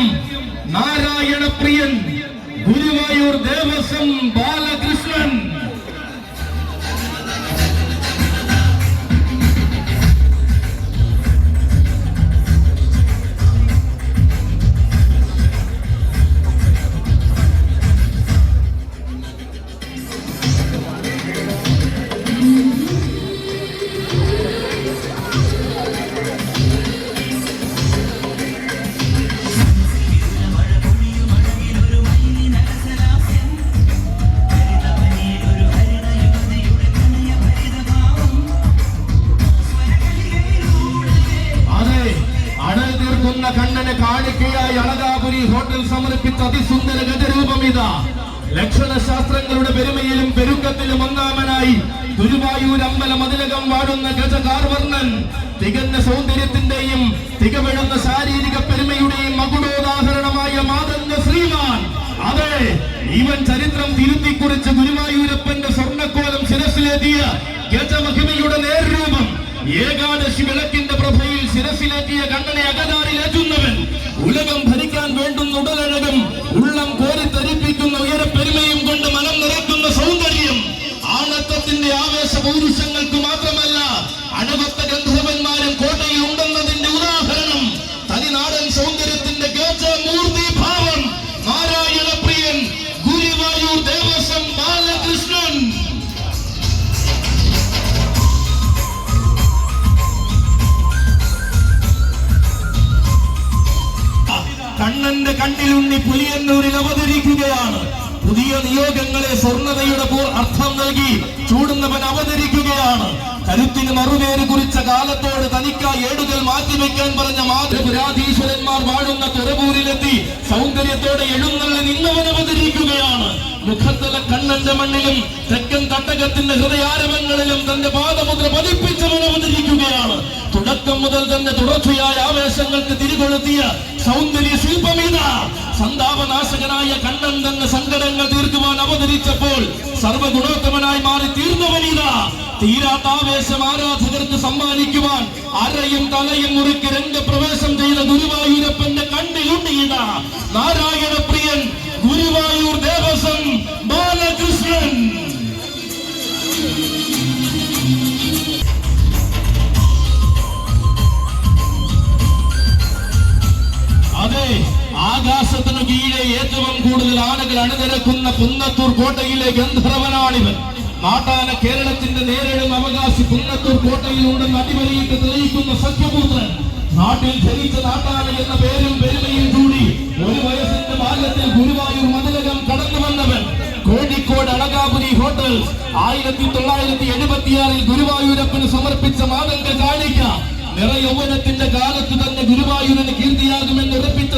சத்தியம் நாராயண பிரியன் குருவாயூர் தேவசம் பாலகிருஷ்ணன். കണ്ണന് കാണിക്കയായി അളകാപുരി ഹോട്ടൽ സമർപ്പിച്ച അതിസുന്ദര ഗജരൂപം ഇതാ. ലക്ഷണ ശാസ്ത്രങ്ങളുടെ പെരുമയിലും പെരുക്കത്തിലും ഒന്നാമനായി ഗുരുവായൂർ അമ്പല മതിലകം വാടുന്ന ഗജകാർവർണൻ തികഞ്ഞ സൗന്ദര്യത്തിന്റെയും തികവിടുന്ന ശാരീരിക പെരുമയുടെയും മകുടോദാഹരണമായ മാതന്ന ശ്രീമാൻ. അതെ ഇവൻ ചരിത്രം തിരുത്തിക്കുറിച്ച് ഗുരുവായൂരപ്പന്റെ സ്വർണക്കോലം ശിരസിലെത്തിയ ഗജമഹിമയുടെ നേർരൂപം. ഏകാദശി വിളക്കിന്റെ പ്രഭയിൽ ശിരസിലേറ്റിയ കണ്ണനെ അകതാറിലേറ്റുന്നവൻ ഉലകം ഭരിക്കാൻ കണ്ണന്റെ കണ്ണിലുണ്ണി പുലിയന്നൂരിൽ അവതരിക്കുകയാണ്. പുതിയ നിയോഗങ്ങളെ സ്വർണതയുടെ അർത്ഥം നൽകി ചൂടുന്നവൻ അവതരിക്കുകയാണ്. കരുത്തിന് മറുപേര് കുറിച്ച കാലത്തോട് തനിക്ക ഏടുകൾ മാറ്റിവെക്കാൻ പറഞ്ഞ മാതൃപുരാധീശ്വരന്മാർ വാഴുന്ന തുറവൂരിലെത്തി സൗന്ദര്യത്തോടെ എഴുന്നള്ളി നിന്നവൻ അവതരിക്കുകയാണ്. മുഖത്തല കണ്ണന്റെ മണ്ണിലും തെക്കൻ തട്ടകത്തിന്റെ ഹൃദയാരവങ്ങളിലും തന്റെ മുതൽ തന്നെ തുടർച്ചയായ ആവേശങ്ങൾക്ക് തിരികൊളുത്തിയ സൗന്ദര്യ ശില്പമിത സന്താപനാശകനായ കണ്ണൻ തന്നെ സങ്കടങ്ങൾ തീർക്കുവാൻ അവതരിച്ചപ്പോൾ സർവഗുണോത്തമനായി മാറി തീർന്നവനീത തീരാത്ത ആവേശം ആരാധകർക്ക് സമ്മാനിക്കുവാൻ അരയും തലയും മുറുക്കി രംഗപ്രവേശം ചെയ്ത ഗുരുവായൂരപ്പന്റെ കണ്ണിലുണ്ടീത നാരായണ പ്രിയൻ ഗുരുവായൂർ ആകാശത്തിനു കീഴെ ഏറ്റവും കൂടുതൽ ആനകൾ അണിനിരക്കുന്ന പുന്നത്തൂർ കോട്ടയിലെ ഗന്ധർവനാണിവൻ. നാട്ടാന കേരളത്തിന്റെ നേരിടും അവകാശി പുന്നത്തൂർ കോട്ടയിൽ ഉണ്ടെന്ന് അടിവരയിട്ട് തെളിയിക്കുന്ന സഖ്യപുത്രൻ. നാട്ടിൽ ജനിച്ച നാട്ടാന എന്ന പേരും പെരുമയും കൂടി ഒരു വയസ്സിന്റെ ബാല്യത്തിൽ ഗുരുവായൂർ മതിലകം കടന്നു വന്നവൻ. കോഴിക്കോട് അളകാപുരി ഹോട്ടൽ ആയിരത്തി തൊള്ളായിരത്തി എഴുപത്തിയാറിൽ ഗുരുവായൂരപ്പന് സമർപ്പിച്ച മാതങ്ക കാണിക്ക നിറയൗവനത്തിന്റെ കാലത്ത് തന്നെ ഗുരുവായൂരന് കീർത്തിയാകുമെന്ന് ഉറപ്പിച്ച